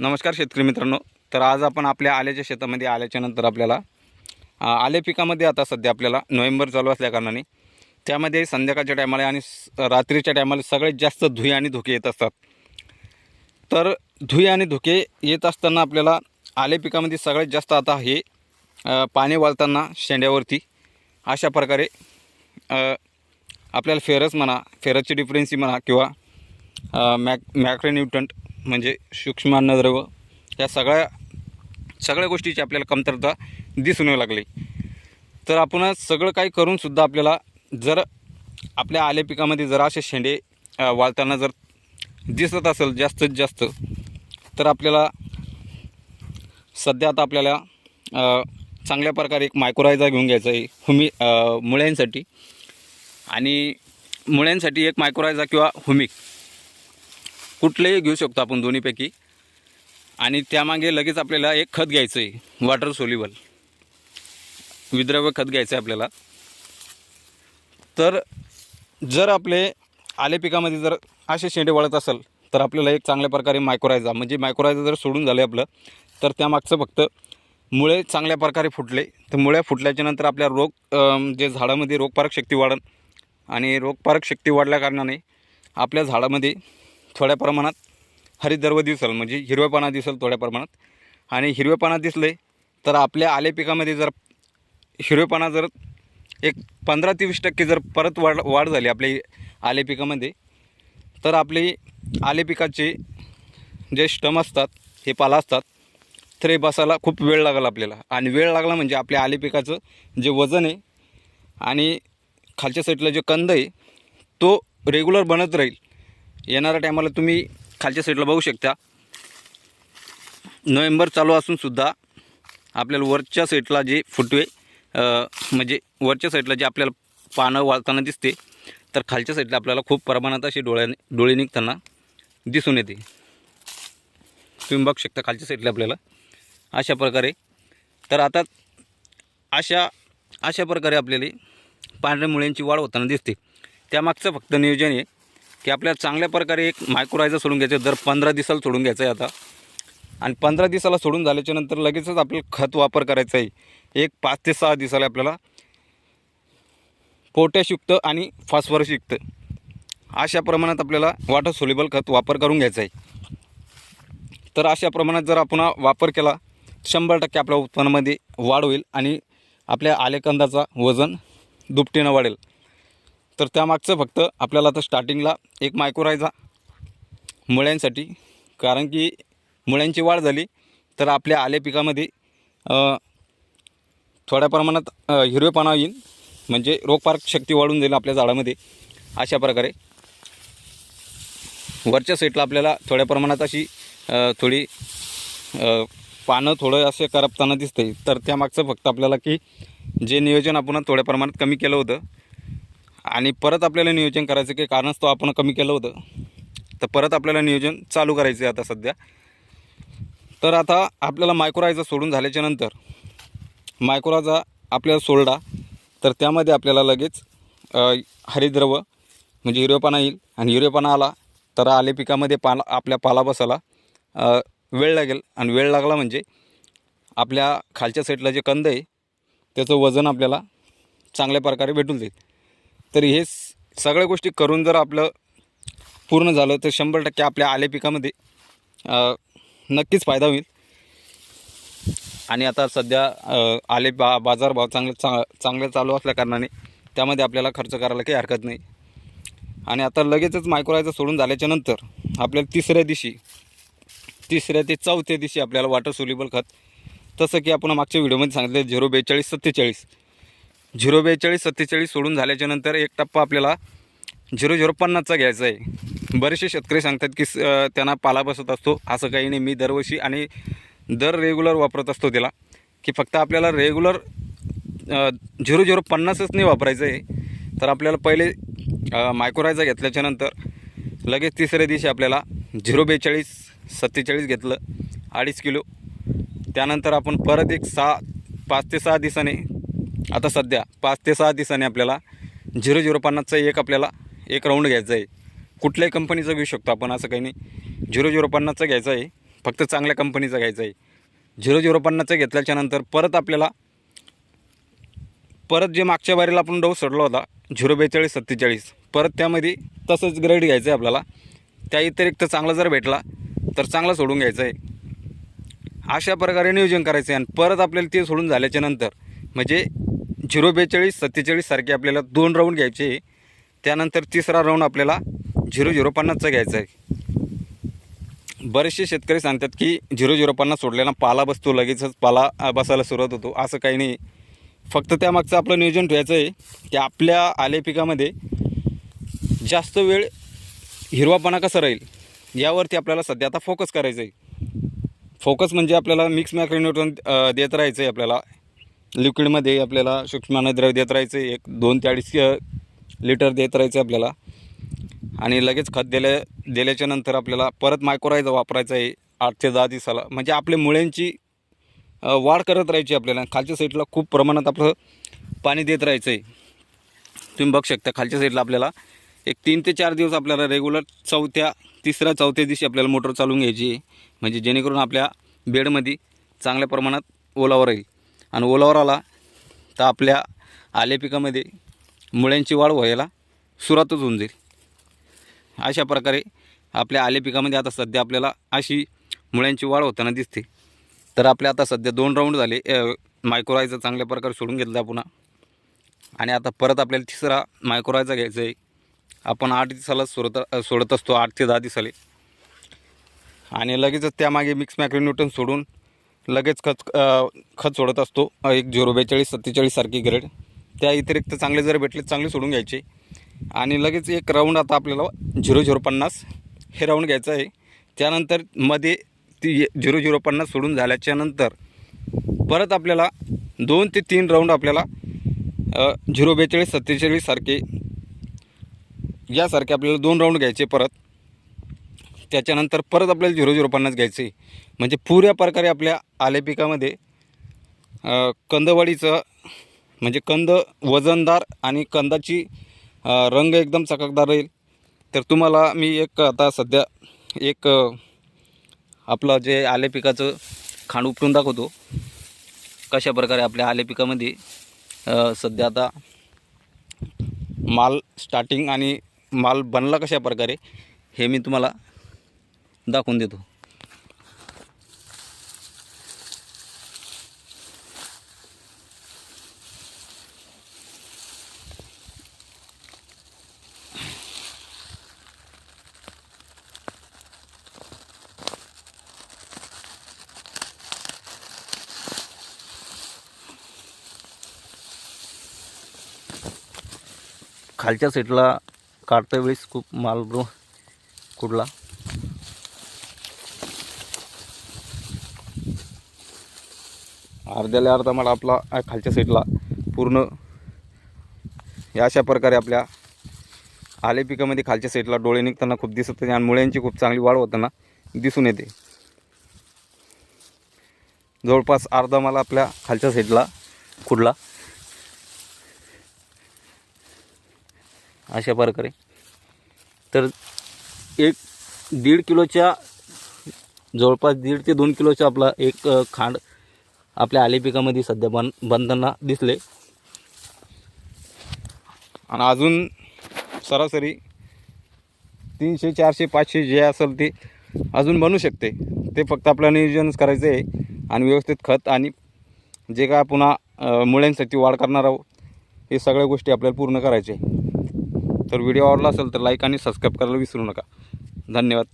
नमस्कार शेतकरी मित्रांनो. तर आज आपण आपल्या आल्याच्या शेतामध्ये आल्याच्यानंतर आपल्याला आले पिकामध्ये आता सध्या आपल्याला नोव्हेंबर चालू असल्याकारणाने त्यामध्ये संध्याकाळच्या टायमाला आणि स- रात्रीच्या टायमाला सगळ्यात जास्त धुई आणि धुके येत असतात. तर धुई आणि धुके येत असताना आपल्याला आले पिकामध्ये सगळ्यात जास्त आता हे पाणी वाळताना शेंड्यावरती अशा प्रकारे आपल्याला फेरस म्हणा फेरसची डिफरन्सी म्हणा किंवा मॅक मॅक्रोन्यूटंट म्हणजे सूक्ष्म अन्नद्रव्य या सगळ्या सगळ्या गोष्टीची आपल्याला कमतरता दिसून येऊ लागली. तर आपण सगळं काही करूनसुद्धा आपल्याला जर आपल्या आले पिकामध्ये जर असे शेंडे वाळताना जर दिसत असेल जास्तीत जास्त तर आपल्याला सध्या आता आपल्याला चांगल्या प्रकारे एक मायक्रोरायझा घेऊन घ्यायचा आहे हुमी मुळ्यांसाठी. आणि मुळ्यांसाठी एक मायक्रोरायझा किंवा हुमिक. कुठलेही घेऊ शकतो आपण दोन्हीपैकी. आणि त्यामागे लगेच आपल्याला एक खत घ्यायचं आहे वॉटर सोल्युबल विद्रव्य खत घ्यायचं आहे आपल्याला. तर जर आपले आले पिकामध्ये जर असे शेंडे वळत असेल तर आपल्याला एक चांगल्या प्रकारे मायक्रोरायझा म्हणजे मायक्रोरायझा जर सोडून झालं आपलं तर त्यामागचं फक्त मुळे चांगल्या प्रकारे फुटले. तर मुळ्या फुटल्याच्या नंतर आपल्या रोग जे झाडामध्ये रोगपारक शक्ती वाढन आणि रोगपारक शक्ती वाढल्या कारणाने आपल्या झाडामध्ये थोड्या प्रमाणात हरितद्रव्य दिसेल म्हणजे हिरव्यापाना दिसेल थोड्या प्रमाणात. आणि हिरवेपणा दिसले तर आपल्या आले पिकामध्ये जर हिरवेपणा जर एक पंधरा ते वीस टक्के जर परत वाढ वाढ झाली आपल्या आले पिकामध्ये तर आपले आले पिकाचे जे स्टम असतात हे पाला असतात तर हे बसायला खूप वेळ लागला आपल्याला. आणि वेळ लागला म्हणजे आपल्या आले पिकाचं जे वजन आहे आणि खालच्या साईडला जे कंद आहे तो रेग्युलर बनत राहील. येणाऱ्या टायमाला तुम्ही खालच्या साईडला बघू शकता. नोव्हेंबर चालू असूनसुद्धा आपल्याला वरच्या साईडला जे फुटवे म्हणजे वरच्या साईडला जे आपल्याला पानं वाळताना दिसते तर खालच्या साईडला आपल्याला खूप प्रमाणात अशी डोळ्याने डोळे निघताना दिसून येते. तुम्ही बघू शकता खालच्या साईडला आपल्याला. अशा प्रकारे. तर आता अशा अशा प्रकारे आपल्याला पांढऱ्या मुळ्यांची वाढ होताना दिसते. त्यामागचं फक्त नियोजन आहे की आपल्याला चांगल्या प्रकारे एक मायक्रोरायझर सोडून घ्यायचं दर पंधरा दिवसाला सोडून घ्यायचं आहे आता. आणि पंधरा दिवसाला सोडून झाल्याच्यानंतर लगेचच आपल्याला खत वापर करायचा आहे. एक पाच ते सहा दिवसाला आपल्याला पोटॅशयुक्त आणि फॉस्फरसयुक्त अशा प्रमाणात आपल्याला वॉटर सोल्युबल खत वापर करून घ्यायचा आहे. तर अशा प्रमाणात जर आपण वापर केला शंभर टक्के आपल्या उत्पन्नामध्ये वाढ होईल आणि आपल्या आलेकंदाचा वजन दुपटीनं वाढेल. तर त्यामागचं फक्त आपल्याला आता स्टार्टिंगला एक मायक्रोरायझा मुळ्यांसाठी. कारण की मुळ्यांची वाढ झाली तर आपल्या आले पिकामध्ये थोड्या प्रमाणात हिरवेपणा येईल. म्हणजे रोगपारक शक्ती वाढून जाईल आपल्या झाडामध्ये अशा प्रकारे. वरच्या साईडला आपल्याला थोड्या प्रमाणात अशी थोडी पानं थोडं असे करपताना दिसते तर त्यामागचं फक्त आपल्याला की जे नियोजन आपण थोड्या प्रमाणात कमी केलं होतं आणि परत आपल्याला नियोजन करायचं की कारणास्तव आपण कमी केलं होतं. तर परत आपल्याला नियोजन चालू करायचं आहे आता सध्या. तर आता आपल्याला मायक्रोरायझा सोडून झाल्याच्यानंतर आपल्याला सोडला तर त्यामध्ये आपल्याला लगेच हरिद्रव म्हणजे हिरवेपणा येईल. आणि हिरवेपणा आला तर आले पिकामध्ये पाला आपल्या पाला बसायला वेळ लागेल. आणि वेळ लागला म्हणजे आपल्या खालच्या साईडला जे कंद आहे त्याचं वजन आपल्याला चांगल्या प्रकारे भेटून जाईल. तर हे सगळ्या गोष्टी करून जर आपलं पूर्ण झालं तर शंभर टक्के आपल्या आले पिकामध्ये नक्कीच फायदा होईल. आणि आता सध्या आले बा बाजारभाव चांगले चा चांगले चालू असल्या कारणाने त्यामध्ये आपल्याला खर्च करायला काही हरकत नाही. आणि आता लगेचच मायक्रोरायझर सोडून झाल्याच्यानंतर आपल्याला तिसऱ्या दिवशी तिसऱ्या ते चौथ्या दिवशी आपल्याला वॉटर सोल्युबल खत तसं की आपण मागच्या व्हिडिओमध्ये सांगितलं झिरो बेचाळीस सत्तेचाळीस. झिरो बेचाळीस सत्तेचाळीस सोडून झाल्याच्यानंतर एक टप्पा आपल्याला झिरो झिरो पन्नासचा घ्यायचा आहे. बरेचसे शेतकरी सांगतात की स- त्यांना पाला बसत असतो. असं काही नाही. मी दरवर्षी आणि दर रेग्युलर वापरत असतो त्याला. की फक्त आपल्याला रेग्युलर झिरो झिरो पन्नासच नाही वापरायचं आहे. तर आपल्याला पहिले मायक्रोरायझा घेतल्याच्यानंतर लगेच तिसऱ्या दिवशी आपल्याला झिरो बेचाळीस सत्तेचाळीस घेतलं. अडीच किलो. त्यानंतर आपण परत एक सहा पाच ते सहा दिवसाने आता सध्या पाच ते सहा दिवसाने आपल्याला झिरो झिरो पन्नासचा एक आपल्याला एक राऊंड घ्यायचा आहे. कुठल्याही कंपनीचं घेऊ शकतो आपण असं काही नाही. झिरो झिरो पन्नासचा घ्यायचा आहे. फक्त चांगल्या कंपनीचा घ्यायचा आहे. झिरो झिरो पन्नासचा घेतल्याच्यानंतर परत आपल्याला परत जे मागच्या बारीला आपण डोस सोडला होता झिरो बेचाळीस सत्तेचाळीस परत त्यामध्ये तसंच ग्रेड घ्यायचं आहे आपल्याला. त्या व्यतिरिक्त चांगला जर भेटला तर चांगला सोडून घ्यायचं आहे. अशा प्रकारे नियोजन करायचं आहे आणि परत आपल्याला ते सोडून झाल्याच्यानंतर म्हणजे झिरो बेचाळीस सत्तेचाळीससारखे आपल्याला दोन राऊंड घ्यायचे. त्यानंतर तिसरा राऊंड आपल्याला झिरो झिरो पन्नासचा घ्यायचा आहे. बरेचसे शेतकरी सांगतात की झिरो झिरो पन्नास सोडल्यानं पाला बसतो लगेचच पाला बसायला सुरुवात होतो. असं काही नाही. फक्त त्यामागचं आपलं नियोजन ठेवायचं आहे की आपल्या आले पिकामध्ये जास्त वेळ हिरवापणा कसा राहील यावरती आपल्याला सध्या आता फोकस करायचं आहे. फोकस म्हणजे आपल्याला मिक्स मॅक्रोन्यूट्रन देत राहायचं आहे आपल्याला. लिक्विडमध्ये आपल्याला सूक्ष्मद्रव्य देत राहायचं आहे एक दोन ते अडीच लिटर देत राहायचं आहे आपल्याला. आणि लगेच खत दिल्या दिल्याच्या नंतर आपल्याला परत मायक्रोरायझा वापरायचं आहे आठ ते दहा दिवसाला. म्हणजे आपल्या मुळ्यांची वाढ करत राहायची आपल्याला. खालच्या साईडला खूप प्रमाणात आपलं पाणी देत राहायचं आहे. तुम्ही बघू शकता खालच्या साईडला आपल्याला एक तीन ते चार दिवस आपल्याला रेग्युलर चौथ्या तिसऱ्या चौथ्या दिवशी आपल्याला मोटर चालवून घ्यायची आहे. म्हणजे जेणेकरून आपल्या बेडमध्ये चांगल्या प्रमाणात ओलावर राहील. आणि ओलावर आला तर आपल्या आले पिकामध्ये मुळ्यांची वाढ व्हायला सुरुवातच होऊन जाईल. अशा प्रकारे आपल्या आले पिकामध्ये आता सध्या आपल्याला अशी मुळ्यांची वाढ होताना दिसते. तर आपल्या आता सध्या दोन राऊंड झाले. मायक्रोरायचं चांगल्या प्रकारे सोडून घेतला पुन्हा. आणि आता परत आपल्याला तिसरा मायक्रोरायचा घ्यायचा आहे आपण आठ दिवसाला सोडत सोडत असतो आठ ते दहा दिवसाले. आणि लगेचच त्यामागे मिक्स मॅक्रोन्यूटन सोडून लगेच खत खत सोडत असतो. एक झिरो बेचाळीस सत्तेचाळीस सारखी ग्रेड त्या व्यतिरिक्त चांगले जर भेटले चांगले सोडून घ्यायचे. आणि लगेच एक राऊंड आता आपल्याला झिरो झिरो पन्नास हे राऊंड घ्यायचं आहे. त्यानंतरमध्ये ती झिरो झिरो पन्नास सोडून झाल्याच्यानंतर परत आपल्याला दोन ते तीन राऊंड आपल्याला झिरो बेचाळीस सत्तेचाळीस सारखे यासारखे आपल्याला दोन राऊंड घ्यायचे परत. त्याच्यानंतर परत आपल्याला झिरो झिरो पन्नास आहे म्हणजे पुऱ्या प्रकारे आपल्या आले पिकामध्ये कंदवाडीचं म्हणजे कंद वजनदार आणि कंदाची रंग एकदम चकाकदार राहील. तर तुम्हाला मी एक आता सध्या एक आपलं जे आले पिकाचं खांड उपटून दाखवतो. कशा प्रकारे आपल्या आले पिकामध्ये सध्या आता माल स्टार्टिंग आणि माल बनला कशा प्रकारे हे मी तुम्हाला दाखवून देतो. खालच्या सीटला काढता वेळेस खूप माल ब्रो अर्ध्याला अर्धा मला आपला खालच्या साईडला पूर्ण. या अशा प्रकारे आपल्या आले पिकामध्ये खालच्या साईडला डोळे निघताना खूप दिसत होते आणि मुळ्यांची खूप चांगली वाढ होताना दिसून येते. जवळपास अर्धा मला आपल्या खालच्या साईडला खुडला. अशा प्रकारे. तर एक दीड किलोच्या जवळपास दीड ते दोन किलोचा आपला एक खांड आपल्या आले पिकामध्ये सध्या बन बनताना दिसले. आणि अजून सरासरी तीनशे चारशे पाचशे जे असेल ते अजून बनू शकते. ते फक्त आपल्याला नियोजनच करायचं आहे आणि व्यवस्थित खत आणि जे काय पुन्हा मुळ्यांसाठी वाढ करणार आहोत हे सगळ्या गोष्टी आपल्याला पूर्ण करायचे तर व्हिडिओ आवडला असेल तर लाईक आणि सबस्क्राईब करायला विसरू नका. धन्यवाद.